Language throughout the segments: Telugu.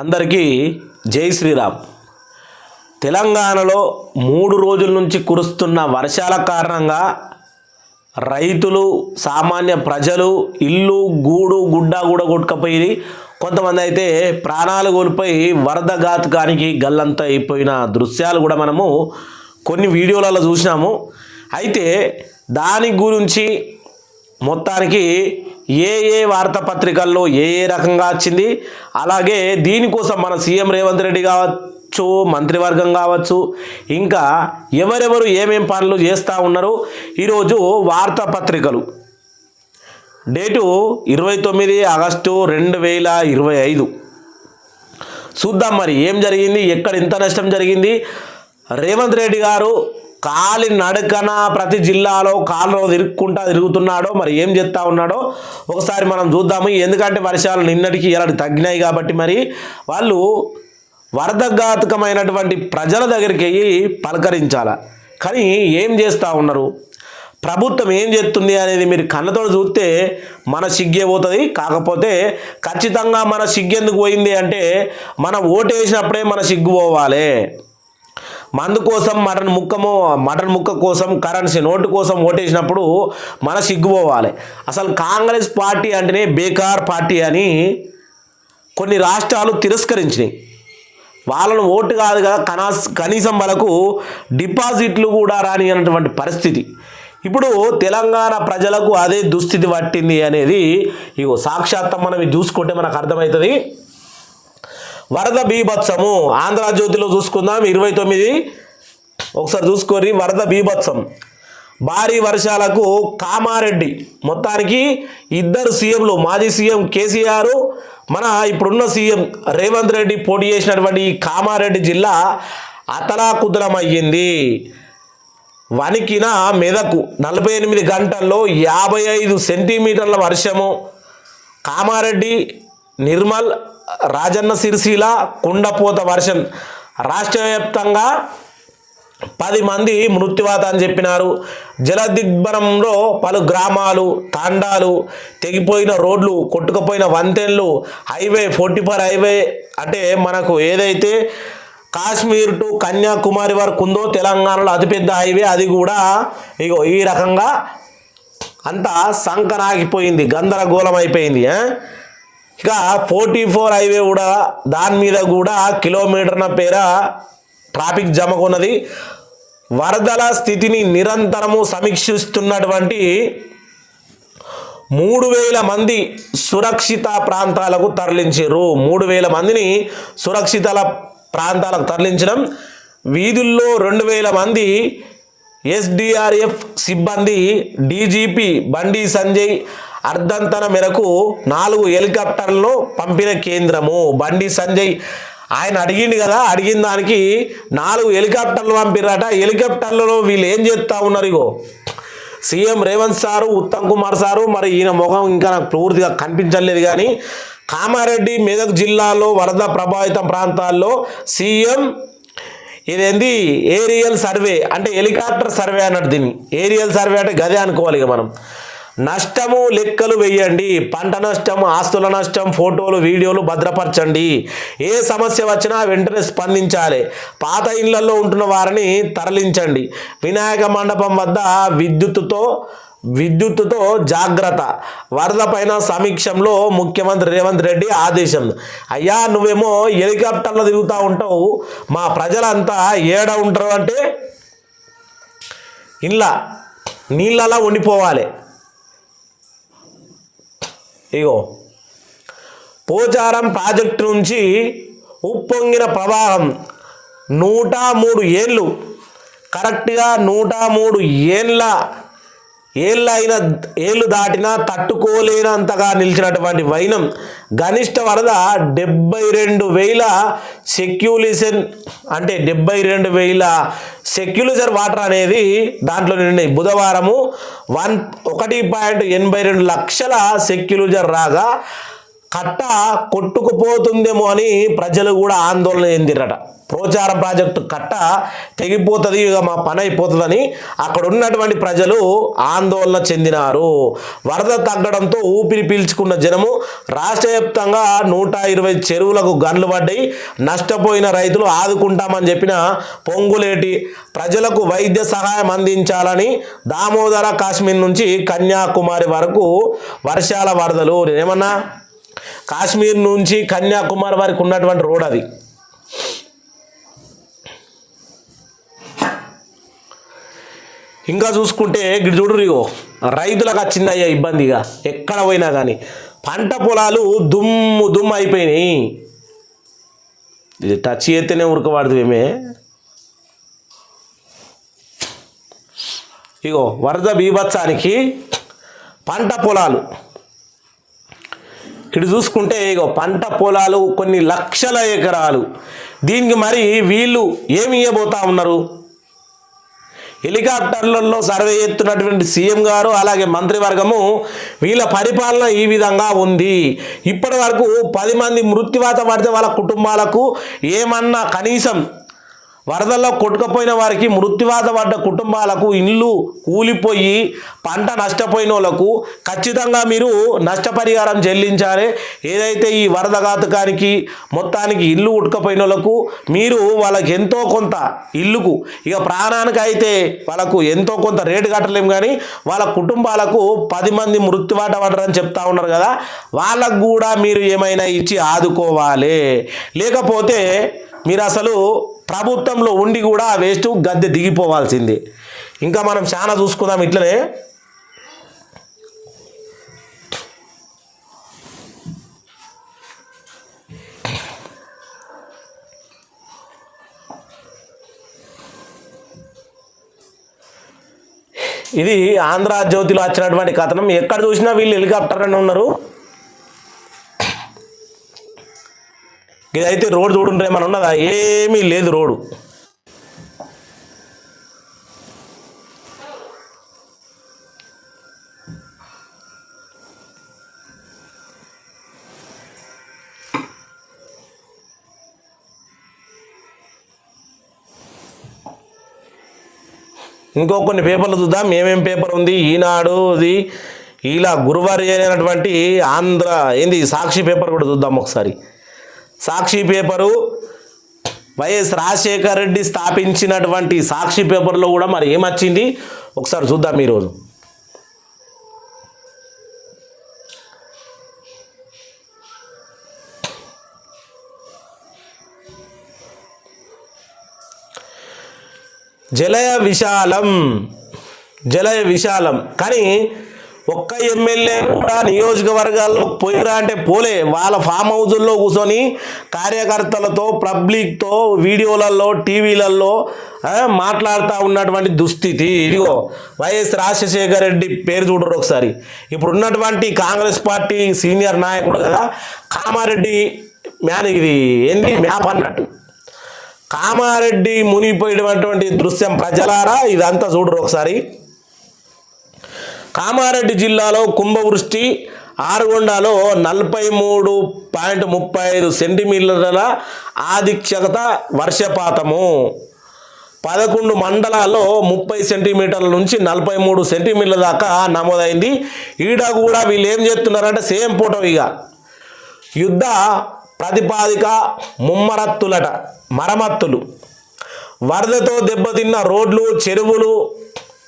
అందరికీ జై శ్రీరామ్. తెలంగాణలో మూడు రోజుల నుంచి కురుస్తున్న వర్షాల కారణంగా రైతులు సామాన్య ప్రజలు ఇల్లు గూడు గుడ్డ కూడా కొట్టుకపోయి కొంతమంది అయితే ప్రాణాలు కోల్పోయి వరద ఘాతకానికి గల్లంత అయిపోయిన దృశ్యాలు కూడా మనము కొన్ని వీడియోలలో చూసినాము. అయితే దాని గురించి మొత్తానికి ఏ ఏ వార్తాపత్రికల్లో ఏ ఏ రకంగా వచ్చింది అలాగే దీనికోసం మన సీఎం రేవంత్ రెడ్డి కావచ్చు మంత్రివర్గం కావచ్చు ఇంకా ఎవరెవరు ఏమేం పనులు చేస్తూ ఉన్నారు ఈరోజు వార్తాపత్రికలు. డేటు ఇరవై తొమ్మిది ఆగస్టు రెండు వేల ఇరవై ఐదు. చూద్దాం మరి ఏం జరిగింది ఎక్కడ ఎంత నష్టం జరిగింది. రేవంత్ రెడ్డి గారు కాలి నడుకన ప్రతి జిల్లాలో కాలు తిరుక్కుంటా తిరుగుతున్నాడో మరి ఏం చేస్తూ ఉన్నాడో ఒకసారి మనం చూద్దాము. ఎందుకంటే వర్షాలు నిన్నటికి ఇలాంటి తగ్గినాయి కాబట్టి మరి వాళ్ళు వరదఘాతకమైనటువంటి ప్రజల దగ్గరికి వెళ్ళి పలకరించాల. కానీ ఏం చేస్తూ ఉన్నారు? ప్రభుత్వం ఏం చేస్తుంది అనేది మీరు కళ్ళతో చూస్తే మన సిగ్గే పోతుంది. కాకపోతే ఖచ్చితంగా మన సిగ్గెందుకు పోయింది అంటే మనం ఓటు వేసినప్పుడే మన సిగ్గు పోవాలి. మందు కోసం మటన్ ముక్కము మటన్ ముక్క కోసం కరెన్సీ నోటు కోసం ఓటేసినప్పుడు మన సిగ్గుపోవాలి. అసలు కాంగ్రెస్ పార్టీ అంటేనే బేకార్ పార్టీ అని కొన్ని రాష్ట్రాలు తిరస్కరించినాయి. వాళ్ళను ఓటు కాదు కదా కనాస్ కనీసం వాళ్ళకు డిపాజిట్లు కూడా రాని అన్నటువంటి పరిస్థితి. ఇప్పుడు తెలంగాణ ప్రజలకు అదే దుస్థితి పట్టింది అనేది ఇగో సాక్షాత్తం మనం చూసుకుంటే మనకు అర్థమవుతుంది. వరద బీభత్సము. ఆంధ్రజ్యోతిలో చూసుకుందాం. ఇరవై తొమ్మిది. ఒకసారి చూసుకొని వరద బీభత్సం. భారీ వర్షాలకు కామారెడ్డి. మొత్తానికి ఇద్దరు సీఎంలు మాజీ సీఎం కేసీఆర్ మన ఇప్పుడున్న సీఎం రేవంత్ రెడ్డి పోటీ చేసినటువంటి ఈ కామారెడ్డి జిల్లా అతలాకుతలమయ్యింది. వణికిన మెదకు నలభై ఎనిమిది గంటల్లో యాభై ఐదు సెంటీమీటర్ల వర్షము. కామారెడ్డి నిర్మల్ రాజన్న సిరిసిల కుండపోత వర్షం. రాష్ట్ర వ్యాప్తంగా పది మంది మృత్యువాత అని చెప్పినారు. జలదిగ్బరంలో పలు గ్రామాలు తాండాలు తెగిపోయిన రోడ్లు కొట్టుకుపోయిన వంతెన్లు హైవే ఫోర్టీ ఫోర్ హైవే అంటే మనకు ఏదైతే కాశ్మీర్ టు కన్యాకుమారి వరకు ఉందో తెలంగాణలో అతిపెద్ద హైవే అది కూడా ఇగో ఈ రకంగా అంతా సంకనాగిపోయింది గందరగోళం అయిపోయింది ఇక ఫోర్టీ ఫోర్ హైవే కూడా దాని మీద కూడా కిలోమీటర్ల పేర ట్రాఫిక్ జమకున్నది వరదల స్థితిని నిరంతరము సమీక్షిస్తున్నటువంటి మూడు వేల మంది సురక్షిత ప్రాంతాలకు తరలించారు మూడు వేల మందిని సురక్షిత ప్రాంతాలకు తరలించడం. వీధుల్లో రెండు వేల మంది ఎస్డిఆర్ఎఫ్ సిబ్బంది డీజీపీ బండి సంజయ్ అర్ధంతన మేరకు నాలుగు హెలికాప్టర్లను పంపిన కేంద్రము. బండి సంజయ్ ఆయన అడిగిండు కదా అడిగిన దానికి నాలుగు హెలికాప్టర్లు పంపిరట హెలికాప్టర్లలో వీళ్ళు ఏం చేస్తూ ఉన్నారు ఇగో? CM Revanth sir Uttam Kumar sir మరి ఈయన ముఖం ఇంకా నాకు పూర్తిగా కనిపించలేదు కానీ కామారెడ్డి మెదక్ జిల్లాలో వరద ప్రభావిత ప్రాంతాల్లో సీఎం ఇదేంది? ఏరియల్ సర్వే అంటే హెలికాప్టర్ సర్వే అన్నట్టు దీన్ని. ఏరియల్ సర్వే అంటే గదే అనుకోవాలి ఇక మనం. నష్టము లెక్కలు వేయండి. పంట నష్టం ఆస్తుల నష్టం ఫోటోలు వీడియోలు భద్రపరచండి. ఏ సమస్య వచ్చినా వెంటనే స్పందించాలి. పాత ఇళ్ళలో ఉంటున్న వారిని తరలించండి. వినాయక మండపం వద్ద విద్యుత్తుతో విద్యుత్తుతో జాగ్రత్త. వరద పైన సమీక్షంలో ముఖ్యమంత్రి రేవంత్ రెడ్డి ఆదేశం. అయ్యా నువ్వేమో హెలికాప్టర్లో తిరుగుతూ ఉంటావు. మా ప్రజలంతా ఏడ ఉంటారు అంటే ఇలా నీళ్ళలా ఉండిపోవాలి. ఇగో పోచారం ప్రాజెక్టు నుంచి ఉప్పొంగిన ప్రవాహం నూట మూడు ఏళ్ళు. కరెక్ట్గా నూట మూడు ఏళ్ళ ఏళ్ళు అయిన ఏళ్ళు దాటినా తట్టుకోలేనంతగా నిలిచినటువంటి వైనం గనిష్ట వరద డెబ్బై రెండు వేల సెక్యులేషన్ అంటే డెబ్బై రెండు వేల సెక్యులేషన్ వాటర్ అనేది దాంట్లో నిండి బుధవారము వన్ ఒకటి పాయింట్ ఎనభై రెండు లక్షల సెక్యులూజర్ రాగా కట్ట కొట్టుకుపోతుందేమో అని ప్రజలు కూడా ఆందోళన చెందిరట ప్రోచార ప్రాజెక్టు కట్ట తెగిపోతుంది ఇక మా పని అయిపోతుందని అక్కడ ఉన్నటువంటి ప్రజలు ఆందోళన చెందినారు. వరద తగ్గడంతో ఊపిరి పీల్చుకున్న జనము రాష్ట్ర వ్యాప్తంగా నూట ఇరవై చెరువులకు గన్లు పడ్డాయి. నష్టపోయిన రైతులు ఆదుకుంటామని చెప్పిన పొంగులేటి ప్రజలకు వైద్య సహాయం అందించాలని దామోదర కాశ్మీర్ నుంచి కన్యాకుమారి వరకు వర్షాల వరదలు. ఏమన్నా కాశ్మీర్ నుంచి కన్యాకుమారి వరకు ఉన్నటువంటి రోడ్ అది. ఇంకా చూసుకుంటే గిడి చూడరిగో ఇగో రైతులకు వచ్చింది అయ్యా ఇబ్బందిగా ఎక్కడ పోయినా కానీ పంట పొలాలు దుమ్ము దుమ్ము అయిపోయినాయి. ఇది టచ్ చేస్తేనే ఉరకబడుతుందేమే ఇగో వరద బీభత్సానికి పంట పొలాలు. ఇటు చూసుకుంటే ఇగో పంట పొలాలు కొన్ని లక్షల ఎకరాలు. దీనికి మరి వీళ్ళు ఏమి ఇవ్వబోతా ఉన్నారు? హెలికాప్టర్లలో సర్వే చేస్తున్నటువంటి సీఎం గారు అలాగే మంత్రివర్గము వీళ్ళ పరిపాలన ఈ విధంగా ఉంది. ఇప్పటి వరకు పది మంది మృత్యువాత పడితే వాళ్ళ కుటుంబాలకు ఏమన్నా కనీసం వరదల్లో కొట్టుకుపోయిన వారికి మృత్యువాత పడ్డ కుటుంబాలకు ఇల్లు కూలిపోయి పంట నష్టపోయిన వాళ్ళకు ఖచ్చితంగా మీరు నష్టపరిహారం చెల్లించాలి. ఏదైతే ఈ వరద ఘాతకానికి మొత్తానికి ఇల్లు ఉడకపోయిన వాళ్ళకు మీరు వాళ్ళకి ఎంతో కొంత ఇల్లుకు ఇక ప్రాణానికి అయితే వాళ్ళకు ఎంతో కొంత రేటు కట్టలేము కానీ వాళ్ళ కుటుంబాలకు పది మంది మృత్యువాట పడరని చెప్తా ఉన్నారు కదా వాళ్ళకు కూడా మీరు ఏమైనా ఇచ్చి ఆదుకోవాలి. లేకపోతే మీరు అసలు ప్రభుత్వంలో ఉండి కూడా ఆ వేస్ట్ గద్దె దిగిపోవాల్సింది. ఇంకా మనం చాలా చూసుకుందాం ఇట్లనే. ఇది ఆంధ్ర జ్యోతిలో వచ్చినటువంటి కథనం. ఎక్కడ చూసినా వీళ్ళు హెలికాప్టర్ అని ఉన్నారు. ఇదైతే రోడ్ చూడుంటే ఏమైనా ఉన్నదా? ఏమీ లేదు రోడ్డు ఇంకో కొన్ని పేపర్లు చూద్దాం. ఏమేం పేపర్ ఉంది? ఈనాడు ఇది ఇలా గురువారి అయినటువంటి ఆంధ్ర ఏంది సాక్షి పేపర్ కూడా చూద్దాం ఒకసారి. సాక్షి పేపరు వైఎస్ రాజశేఖర రెడ్డి స్థాపించినటువంటి సాక్షి పేపర్లో కూడా మరి ఏమొచ్చింది? ఒకసారి చూద్దాం ఈరోజు. జలయ విశాలం జలయ విశాలం. కానీ ఒక్క ఎమ్మెల్యే కూడా నియోజకవర్గాల్లో పోయిరా అంటే పోలే. వాళ్ళ ఫామ్ హౌజుల్లో కూర్చొని కార్యకర్తలతో పబ్లిక్తో వీడియోలలో టీవీలలో మాట్లాడుతూ ఉన్నటువంటి దుస్థితి. ఇదిగో వైఎస్ రాజశేఖర రెడ్డి పేరు చూడరు ఒకసారి. ఇప్పుడు ఉన్నటువంటి కాంగ్రెస్ పార్టీ సీనియర్ నాయకుడు కదా కామారెడ్డి మ్యాన్ ఇది. ఏంది? మ్యాప్ అన్నట్టు. కామారెడ్డి మునిగిపోయినటువంటి దృశ్యం ప్రజలారా? ఇదంతా చూడరు ఒకసారి. కామారెడ్డి జిల్లాలో కుంభవృష్టి ఆరుగొండలో నలభై మూడు పాయింట్ ముప్పై ఐదు సెంటీమీటర్ల ఆధిక్యత వర్షపాతము. పదకొండు మండలాల్లో ముప్పై సెంటీమీటర్ల నుంచి నలభై మూడు సెంటీమీటర్ల దాకా నమోదైంది. ఈడ కూడా వీళ్ళు ఏం చేస్తున్నారంటే సేమ్ ఫోటో ఇక యుద్ధ ప్రతిపాదిక ముమ్మరత్తులట మరమత్తులు వరదతో దెబ్బతిన్న రోడ్లు చెరువులు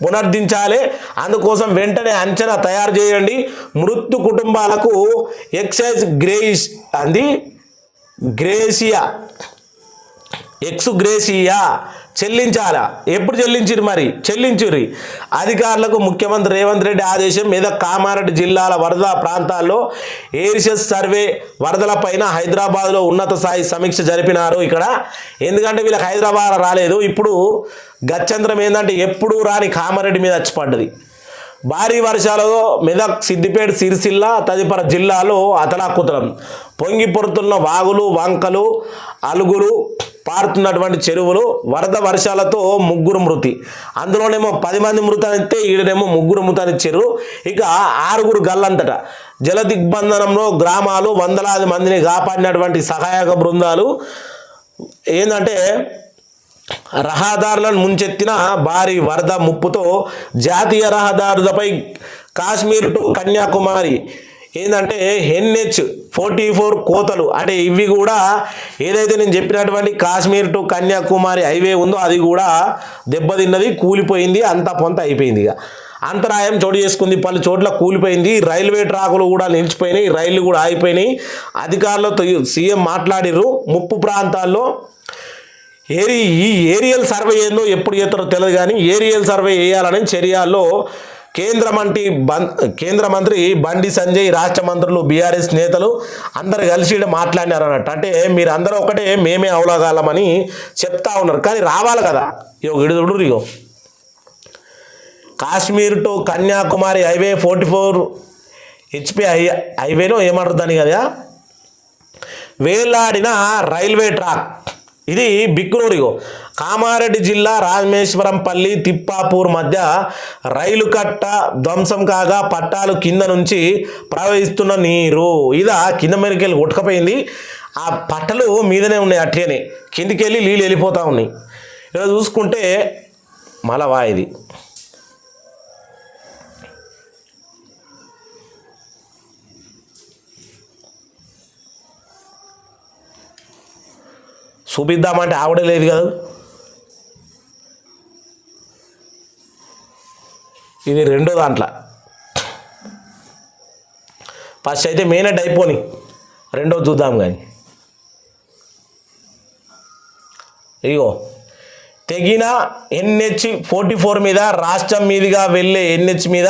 పునర్దించాలి. అందుకోసం వెంటనే అంచనా తయారు చేయండి. మృత్యు కుటుంబాలకు ఎక్సైజ్ గ్రేయిస్ అంది. గ్రేసియా. Ex gratia. చెల్లించాలా? ఎప్పుడు చెల్లించిరు మరి? చెల్లించురి అధికారులకు ముఖ్యమంత్రి రేవంత్ రెడ్డి ఆదేశం మీద కామారెడ్డి జిల్లాల వరద ప్రాంతాల్లో ఏరిసెస్ సర్వే వరదలపైన హైదరాబాద్లో ఉన్నత స్థాయి సమీక్ష జరిపినారు ఇక్కడ. ఎందుకంటే వీళ్ళకి హైదరాబాద్ రాలేదు. ఇప్పుడు గచ్చంతరం ఏంటంటే ఎప్పుడూ రాని కామారెడ్డి మీద వచ్చి పడ్డది భారీ వర్షాలతో మెదక్ సిద్దిపేట సిరిసిల్ల తదితర జిల్లాలో అతలాకుతలం. పొంగిపొరుతున్న వాగులు వంకలు అలుగులు పారుతున్నటువంటి చెరువులు వరద వర్షాలతో ముగ్గురు మృతి. అందులోనేమో పది మంది మృతి అయితే ఈడనేమో ముగ్గురు మృతి చెరువు ఇక ఆరుగురు గల్లంతట. జల దిగ్బంధనంలో గ్రామాలు వందలాది మందిని కాపాడినటువంటి సహాయక బృందాలు ఏంటంటే రహదారులను ముంచెత్తిన భారీ వరద ముప్పుతో జాతీయ రహదారులపై కాశ్మీర్ టు కన్యాకుమారి ఏంటంటే ఎన్హెచ్ ఫోర్టీ ఫోర్ కోతలు. అంటే ఇవి కూడా ఏదైతే నేను చెప్పినటువంటి కాశ్మీర్ టు కన్యాకుమారి హైవే ఉందో అది కూడా దెబ్బతిన్నది కూలిపోయింది అంతా పొంత అయిపోయింది ఇక. అంతరాయం చోటు చేసుకుంది పలు చోట్ల కూలిపోయింది. రైల్వే ట్రాకులు కూడా నిలిచిపోయినాయి రైళ్ళు కూడా ఆగిపోయినాయి. అధికారులతో సీఎం మాట్లాడిర్రు ముప్పు ప్రాంతాల్లో ఏరి ఈ ఏరియల్ సర్వే ఏందో ఎప్పుడు చేస్తారో తెలియదు కానీ ఏరియల్ సర్వే వేయాలని చర్యల్లో కేంద్ర మంత్రి బం కేంద్ర మంత్రి బండి సంజయ్ రాష్ట్ర మంత్రులు బీఆర్ఎస్ నేతలు అందరు కలిసి మాట్లాడినారు అన్నట్టు. అంటే మీరు అందరూ ఒకటే మేమే అవలగాలమని చెప్తా ఉన్నారు. కానీ రావాలి కదా. ఇగో ఇడుదుడు ఇగో. Kashmir to Kanyakumari highway forty four HP high హైవేలో ఏమంటారు దాన్ని కదా? వేలాడిన రైల్వే ట్రాక్. ఇది బిక్కునూరిగో కామారెడ్డి జిల్లా రామేశ్వరంపల్లి తిప్పాపూర్ మధ్య రైలు కట్ట ధ్వంసం కాగా పట్టాలు కింద నుంచి ప్రవహిస్తున్న నీరు. ఇదా కింద మీదకి వెళ్ళి కొట్టుకపోయింది. ఆ పట్టలు మీదనే ఉన్నాయి అట్లనే. కిందికి వెళ్ళి నీళ్ళు వెళ్ళిపోతూ ఉన్నాయి. ఇలా చూసుకుంటే మలవా ఇది. చూపిద్దామంటే ఆవిడ లేదు కదా? ఇది రెండో దాంట్లో. ఫస్ట్ అయితే మెయిన్ అయిపోని రెండో చూద్దాం కానీ ఇగో తెగిన ఎన్హెచ్ ఫోర్టీ ఫోర్ మీద రాష్ట్రం మీదుగా వెళ్ళే ఎన్హెచ్ మీద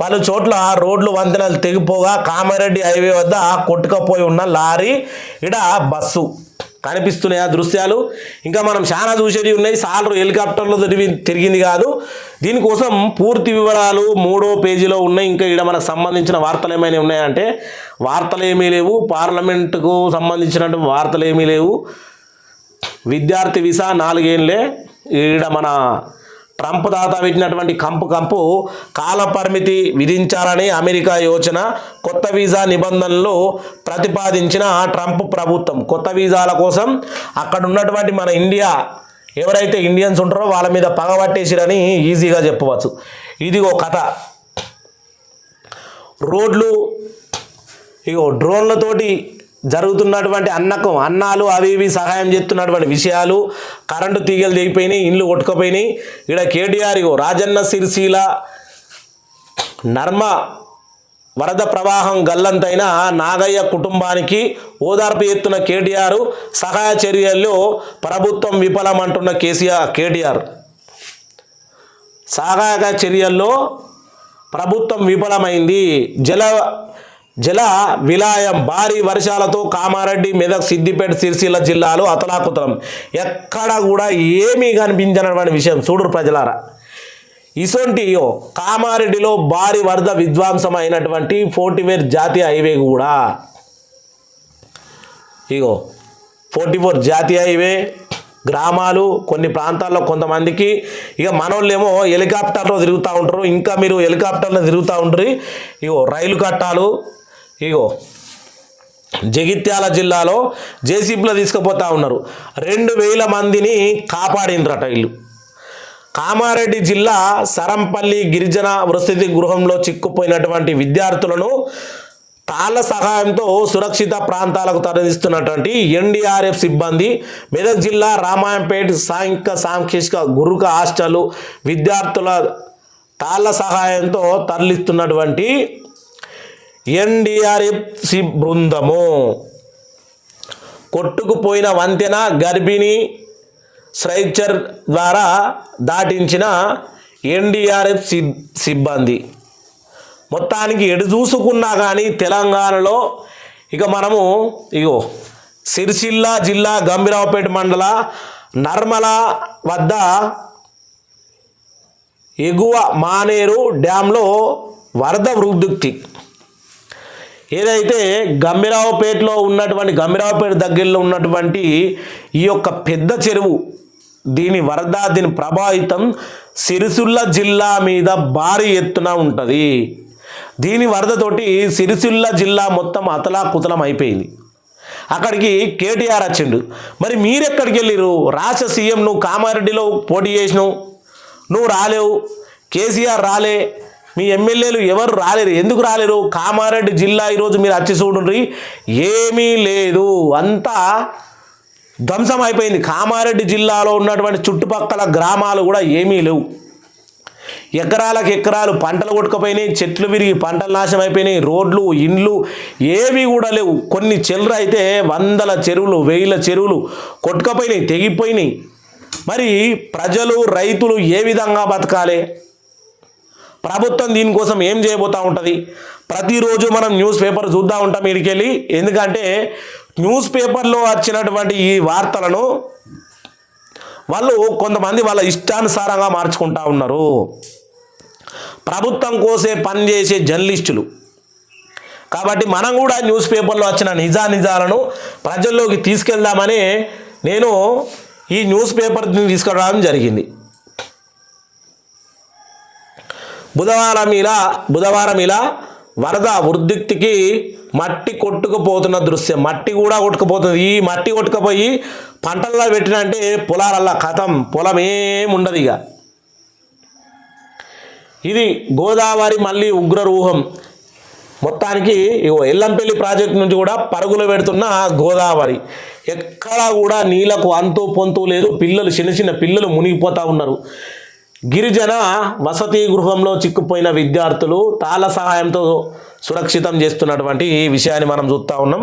పలు చోట్ల రోడ్లు వంతెనలు తెగిపోగా కామారెడ్డి హైవే వద్ద కొట్టుకపోయి ఉన్న లారీ ఇడ బస్సు. కనిపిస్తున్నాయి ఆ దృశ్యాలు. ఇంకా మనం చాలా చూసేవి ఉన్నాయి. సాలరు హెలికాప్టర్లో తిరిగి తిరిగింది కాదు. దీనికోసం పూర్తి వివరాలు మూడో పేజీలో ఉన్నాయి. ఇంకా ఇక్కడ మనకు సంబంధించిన వార్తలు ఏమైనా ఉన్నాయంటే వార్తలు ఏమీ లేవు. పార్లమెంటుకు సంబంధించినటువంటి వార్తలు ఏమీ లేవు. విద్యార్థి వీసా నాలుగేళ్ళే ఈడ మన ట్రంప్ తాత పెట్టినటువంటి కంపు కంపు కాలపరిమితి విధించాలని అమెరికా యోచన కొత్త వీసా నిబంధనలు ప్రతిపాదించిన ట్రంప్ ప్రభుత్వం. కొత్త వీసాల కోసం అక్కడ ఉన్నటువంటి మన ఇండియా ఎవరైతే ఇండియన్స్ ఉంటారో వాళ్ళ మీద పగబట్టేసిరని ఈజీగా చెప్పవచ్చు. ఇది ఒక కథ. రోడ్లు ఇగో డ్రోన్లతోటి జరుగుతున్నటువంటి అన్నకం అన్నాలు అవి ఇవి సహాయం చేస్తున్నటువంటి విషయాలు కరెంటు తీగలు దిగిపోయినాయి ఇండ్లు కొట్టుకుపోయినాయి. ఇక్కడ కేటీఆర్ రాజన్న సిరిశీల నర్మ వరద ప్రవాహం గల్లంతైన నాగయ్య కుటుంబానికి ఓదార్పు ఎత్తున కేటీఆర్ సహాయ చర్యల్లో ప్రభుత్వం విఫలమంటున్న కేసీఆర్ కేటీఆర్. సహాయక చర్యల్లో ప్రభుత్వం విఫలమైంది. జల జల విలాయం భారీ వర్షాలతో కామారెడ్డి మెదక్ సిద్దిపేట సిరిసిల్ల జిల్లాలు అతలాకుతలం. ఎక్కడ కూడా ఏమీ కనిపించినటువంటి విషయం చూడు ప్రజలారా. ఇసొంటి కామారెడ్డిలో భారీ వరద విధ్వంసం అయినటువంటి ఫోర్టీవేర్ జాతీయ హైవే కూడా. ఇగో ఫోర్టీ ఫోర్ జాతీయ హైవే గ్రామాలు కొన్ని ప్రాంతాల్లో కొంతమందికి ఇక మనోళ్ళేమో హెలికాప్టర్లో తిరుగుతూ ఉంటారు. ఇంకా మీరు హెలికాప్టర్లో తిరుగుతూ ఉంటారు ఇగో రైలు కట్టాలు ఇగో జగిత్యాల జిల్లాలో జేసీబీలో తీసుకుపోతా ఉన్నారు. రెండు వేల మందిని కాపాడిండ్రట వీళ్ళు. కామారెడ్డి జిల్లా సరంపల్లి గిరిజన వసతి గృహంలో చిక్కుపోయినటువంటి విద్యార్థులను తాళ్ళ సహాయంతో సురక్షిత ప్రాంతాలకు తరలిస్తున్నటువంటి ఎన్డీఆర్ఎఫ్ సిబ్బంది మెదక్ జిల్లా రామాయంపేట సాంఘిక సాంకేతిక గురుక హాస్టల్ విద్యార్థుల తాళ్ళ సహాయంతో తరలిస్తున్నటువంటి ఎన్డీఆర్ఎఫ్ బృందము. కొట్టుకుపోయిన వంతెన గర్భిణి స్ట్రైచర్ ద్వారా దాటించిన ఎన్డీఆర్ఎఫ్ సిబ్బంది. మొత్తానికి ఎడు చూసుకున్నా కానీ తెలంగాణలో ఇక మనము ఇగో సిరిసిల్ల జిల్లా గంభీరావుపేట మండల నర్మల వద్ద ఎగువ మానేరు డ్యాంలో వరద వృద్ధుక్తి. ఏదైతే గంభీరావుపేటలో ఉన్నటువంటి గంభీరావుపేట దగ్గరలో ఉన్నటువంటి ఈ యొక్క పెద్ద చెరువు దీని వరద దీని ప్రభావితం సిరిసిల్ల జిల్లా మీద భారీ ఎత్తున ఉంటుంది. దీని వరదతోటి సిరిసిల్ల జిల్లా మొత్తం అతలాకుతలం అయిపోయింది. అక్కడికి కేటీఆర్ వచ్చిండు. మరి మీరెక్కడికి వెళ్ళిరు రాష్ట్ర సీఎం నువ్వు కామారెడ్డిలో పోటీ చేసినావు. నువ్వు రాలేవు. కేసీఆర్ రాలే. మీ ఎమ్మెల్యేలు ఎవరు రాలేరు? ఎందుకు రాలేరు? కామారెడ్డి జిల్లా ఈరోజు మీరు వచ్చి చూడండి ఏమీ లేదు. అంతా ధ్వంసం అయిపోయింది. కామారెడ్డి జిల్లాలో ఉన్నటువంటి చుట్టుపక్కల గ్రామాలు కూడా ఏమీ లేవు. ఎకరాలకు ఎకరాలు పంటలు కొట్టుకుపోయినాయి. చెట్లు విరిగి పంటలు నాశనం అయిపోయినాయి. రోడ్లు ఇండ్లు ఏవి కూడా లేవు. కొన్ని చెరువులు అయితే వందల చెరువులు వేల చెరువులు కొట్టుకుపోయినాయి తెగిపోయినాయి. మరి ప్రజలు రైతులు ఏ విధంగా బతకాలి? ప్రభుత్వం దీనికోసం ఏం చేయబోతూ ఉంటుంది? ప్రతిరోజు మనం న్యూస్ పేపర్ చూద్దా ఉంటాం ఇడికెళ్ళి. ఎందుకంటే న్యూస్ పేపర్లో వచ్చినటువంటి ఈ వార్తలను వాళ్ళు కొంతమంది వాళ్ళ ఇష్టానుసారంగా మార్చుకుంటా ఉన్నారు. ప్రభుత్వం కోసే పనిచేసే జర్నలిస్టులు. కాబట్టి మనం కూడా న్యూస్ పేపర్లో వచ్చిన నిజా నిజాలను ప్రజల్లోకి తీసుకెళ్దామని నేను ఈ న్యూస్ పేపర్ని తీసుకురావడం జరిగింది. బుధవారం ఇలా బుధవారం ఇలా వరద వృద్ధిక్తికి మట్టి కొట్టుకుపోతున్న దృశ్యం. మట్టి కూడా కొట్టుకుపోతుంది. ఈ మట్టి కొట్టుకుపోయి పంటల్లో పెట్టినంటే పొలాలల్లా కథం పొలం ఏముండదు ఇక. ఇది గోదావరి మళ్ళీ ఉగ్రరూహం. మొత్తానికి ఎల్లంపల్లి ప్రాజెక్ట్ నుంచి కూడా పరుగులు పెడుతున్న గోదావరి. ఎక్కడా కూడా నీళ్ళకు అంతు పొంతు లేదు. పిల్లలు చిన్న చిన్న పిల్లలు మునిగిపోతూ ఉన్నారు. గిరిజన వసతి గృహంలో చిక్కుపోయిన విద్యార్థులు తాళ సహాయంతో సురక్షితం చేస్తున్నటువంటి ఈ విషయాన్ని మనం చూస్తూ ఉన్నాం.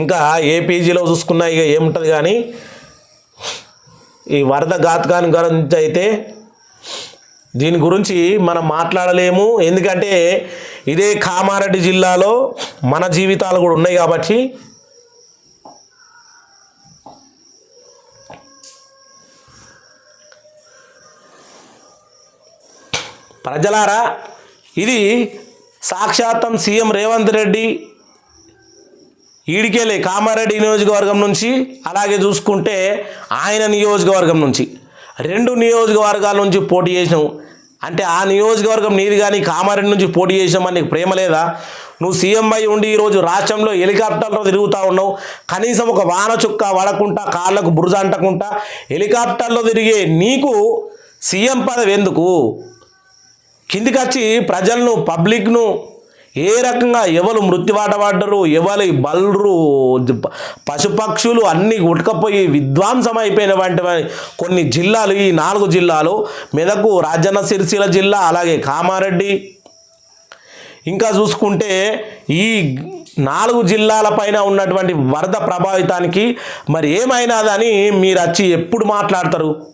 ఇంకా ఏపీజీలో చూసుకున్నా ఇక ఏముంటుంది కానీ ఈ వరద ఘాతకాన్ని గురించి అయితే దీని గురించి మనం మాట్లాడలేము. ఎందుకంటే ఇదే కామారెడ్డి జిల్లాలో మన జీవితాలు కూడా ఉన్నాయి కాబట్టి ప్రజలారా ఇది సాక్షాత్తం సీఎం రేవంత్ రెడ్డి ఈడికెళ్ళి కామారెడ్డి నియోజకవర్గం నుంచి అలాగే చూసుకుంటే ఆయన నియోజకవర్గం నుంచి. రెండు నియోజకవర్గాల నుంచి పోటీ చేసినావు. అంటే ఆ నియోజకవర్గం నీది కానీ కామారెడ్డి నుంచి పోటీ చేసినామని నీకు ప్రేమ లేదా? నువ్వు సీఎం అయి ఉండి ఈరోజు రాష్ట్రంలో హెలికాప్టర్లో తిరుగుతూ ఉన్నావు. కనీసం ఒక వాన చుక్క వడకుంటా కాళ్ళకు బురద అంటకుంటా హెలికాప్టర్లో తిరిగే నీకు సీఎం పదవి ఎందుకు? కిందికి వచ్చి ప్రజలను పబ్లిక్ను ఏ రకంగా ఎవరు మృత్యువాట పడ్డరు ఎవరి బల్రు పశుపక్షులు అన్నీ ఉటకపోయి విధ్వంసం అయిపోయినటువంటి కొన్ని జిల్లాలు ఈ నాలుగు జిల్లాలు మెదకు రాజన్న సిరిసిల్ల జిల్లా అలాగే కామారెడ్డి. ఇంకా చూసుకుంటే ఈ నాలుగు జిల్లాల పైన ఉన్నటువంటి వరద ప్రభావితానికి మరి ఏమైనాదని మీరు వచ్చి ఎప్పుడు మాట్లాడతారు?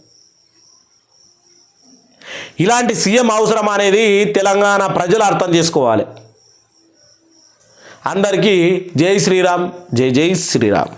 ఇలాంటి సీఎం అవసరం అనేది తెలంగాణ ప్రజలు అర్థం చేసుకోవాలి. అందరికీ జై శ్రీరామ్ జై జై శ్రీరామ్.